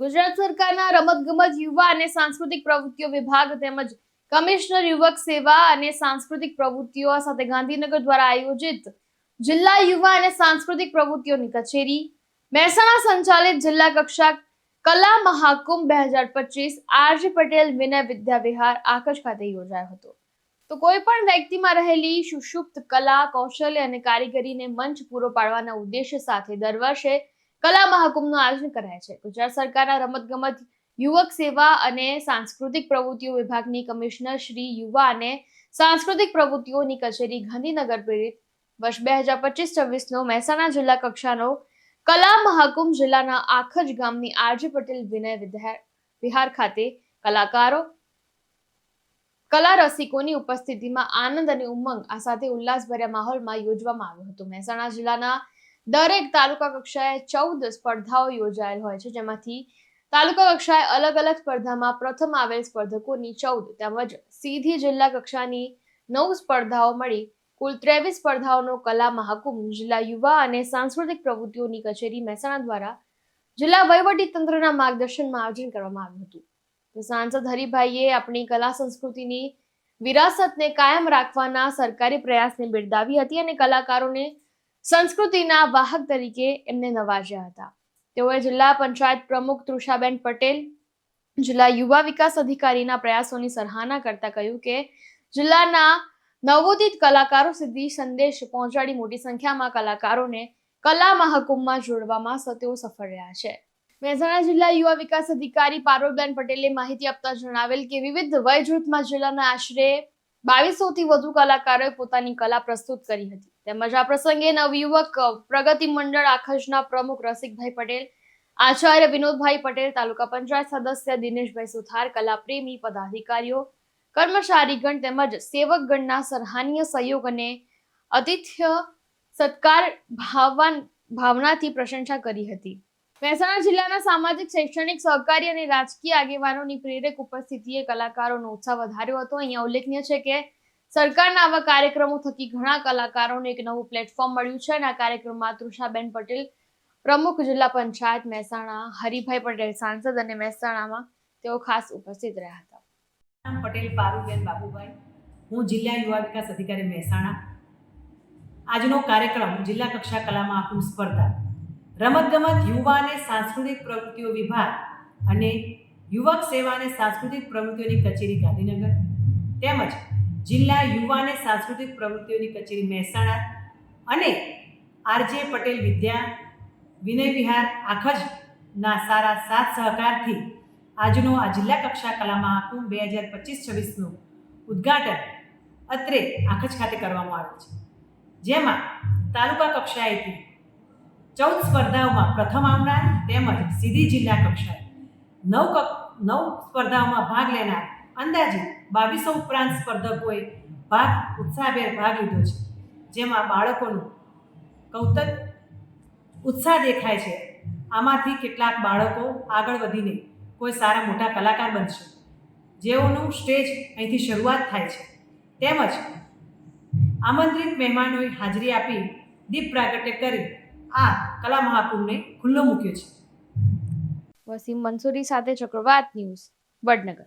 ગુજરાત સરકારના રમતગમત યુવા અને સાંસ્કૃતિક પ્રવૃત્તિઓ વિભાગ તેમજ કમિશનર યુવક સેવા અને સાંસ્કૃતિક પ્રવૃત્તિઓ સાથે ગાંધીનગર દ્વારા આયોજિત જિલ્લા યુવા અને સાંસ્કૃતિક પ્રવૃત્તિઓની કચેરી, મહેસાણા સંચાલિત જિલ્લા કક્ષા, કલા મહાકુંભ બે હજાર પચીસ આરજી પટેલ વિનય વિદ્યા વિહાર આકશ ખાતે યોજાયો હતો. તો કોઈ પણ વ્યક્તિમાં રહેલી સુષુપ્ત કલા, કૌશલ્ય અને કારીગરીને મંચ પૂરો પાડવાના ઉદ્દેશ્ય સાથે દર વર્ષે કલા મહાકુંભનું આયોજન કરાય છે. ગુજરાત સરકારના રમતગમત યુવક સેવા અને સાંસ્કૃતિક પ્રવૃત્તિઓ વિભાગની કમિશનર શ્રી યુવા અને સાંસ્કૃતિક પ્રવૃત્તિઓની કચેરી ગાંધીનગર પ્રેરિત વર્ષ બે હજાર પચીસ છવ્વીસનો મહેસાણા જિલ્લા કક્ષાનો કલા મહાકુંભ જિલ્લાના આખજ ગામની આરજી પટેલ વિનય વિહાર ખાતે કલાકારો, કલા રસિકોની ઉપસ્થિતિમાં આનંદ અને ઉમંગ આ સાથે ઉલ્લાસભર્યા માહોલમાં યોજવામાં આવ્યો હતો. મહેસાણા જિલ્લાના દરેક તાલુકા કક્ષાએ ચૌદ સ્પર્ધાઓ યોજાયેલ હોય છે, જેમાંથી તાલુકા કક્ષાએ અલગ અલગ સ્પર્ધામાં પ્રથમ આવેલ સ્પર્ધકોની ચૌદ, તેમજ સીધી જિલ્લા કક્ષાની નવ સ્પર્ધાઓ મળી. કુલ ત્રેવીસ સ્પર્ધાઓનો કલા મહાકુંભ, જિલ્લા યુવા અને સાંસ્કૃતિક પ્રવૃત્તિઓની કચેરી મહેસાણા દ્વારા જિલ્લા વહીવટી તંત્રના માર્ગદર્શનમાં આયોજન કરવામાં આવ્યું હતું. તો સાંસદ હરિભાઈએ આપણી કલા સંસ્કૃતિની વિરાસતને કાયમ રાખવાના સરકારી પ્રયાસને બિરદાવી હતી અને કલાકારોને સંસ્કૃતિના વાહક તરીકે એમને નવાજ્યા હતા. તેઓએ જિલ્લા પંચાયત પ્રમુખ તૃષાબેન પટેલ, જિલ્લા યુવા વિકાસ અધિકારીના પ્રયાસોની સરાહના કરતા કહ્યું કે, જિલ્લાના નવોદિત કલાકારો સુધી સંદેશ પહોંચાડી મોટી સંખ્યામાં કલાકારોને કલા મહાકુંભમાં જોડવામાં તેઓ સફળ રહ્યા છે. મહેસાણા જિલ્લા યુવા વિકાસ અધિકારી પારોલબેન પટેલે માહિતી આપતા જણાવેલ કે, વિવિધ વય જૂથમાં જિલ્લાના આશરે બાવીસો થી વધુ કલાકારોએ પોતાની કલા પ્રસ્તુત કરી હતી. તેમજ આ પ્રસંગે નવયુવક પ્રગતિ મંડળ આખજના પ્રમુખ રસિકભાઈ પટેલ, આચાર્ય વિનોદભાઈ પટેલ, તાલુકા પંચાયત સદસ્ય દિનેશભાઈ સુથાર, કલાપ્રેમી પદાધિકારીઓ, કર્મચારીગણ તેમજ સેવકગણના સરાહનીય સહયોગ અને અતિથ્ય સત્કાર ભાવવાન ભાવનાથી પ્રશંસા કરી હતી. મહેસાણા જિલ્લાના સામાજિક, શૈક્ષણિક, સહકારી અને રાજકીય આગેવાનોની પ્રેરક ઉપસ્થિતિએ કલાકારોનો ઉત્સાહ વધાર્યો હતો. અહીંયા ઉલ્લેખનીય છે કે સરકારના આવા કાર્યક્રમો થકી ઘણા કલાકારોને એક નવું પ્લેટફોર્મ મળ્યું છે અને આ કાર્યક્રમમાં તૃષાબેન પટેલ, પ્રમુખ જિલ્લા પંચાયત મહેસાણા, હરિભાઈ પટેલ સાંસદ અને મહેસાણામાં તેઓ ખાસ ઉપસ્થિત રહ્યા હતા. પટેલ પારુબેન બાબુભાઈ. હું જિલ્લા યુવા વિકાસ અધિકારી મહેસાણા. આજનો કાર્યક્રમ જિલ્લા કક્ષા કલા મહાકુંભ સ્પર્ધા. રમતગમત, યુવા અને સાંસ્કૃતિક પ્રવૃત્તિઓ વિભાગ અને યુવક સેવા અને સાંસ્કૃતિક પ્રવૃત્તિઓની કચેરી ગાંધીનગર. તેમજ જિલ્લા યુવા અને સાંસ્કૃતિક પ્રવૃત્તિઓની કચેરી મહેસાણા અને આરજે પટેલ વિદ્યા, વિનય વિહાર આખજના સારા સાથ સહકારથી આજનો આ જિલ્લા કક્ષા કલા મહાકુંભ બે હજાર પચીસ છવ્વીસનું ઉદ્ઘાટન અત્રે આખજ ખાતે કરવામાં આવ્યું છે. જેમાં તાલુકા કક્ષાએથી ચૌદ સ્પર્ધાઓમાં પ્રથમ આવનાર તેમજ સીધી જિલ્લા કક્ષાએ. નવ નવ સ્પર્ધાઓમાં ભાગ લેનાર અંદાજે બાવીસો ઉપરાંત સ્પર્ધકોએ ભાગ, ઉત્સાહભેર ભાગ લીધો છે. જેમાં બાળકોનું કૌતક ઉત્સાહ દેખાય છે. આમાંથી કેટલાક બાળકો આગળ વધીને કોઈ સારા મોટા કલાકાર બનશે. જેઓનું સ્ટેજ અહીંથી શરૂઆત થાય છે. તેમજ આમંત્રિત મહેમાનોએ હાજરી આપી દીપ પ્રાગટ્ય કરી આ કલા મહાકુંભને ખુલ્લો મૂક્યો છે વસીમ મંસૂરી સાથે ચક્રવાત ન્યૂઝ વડનગર.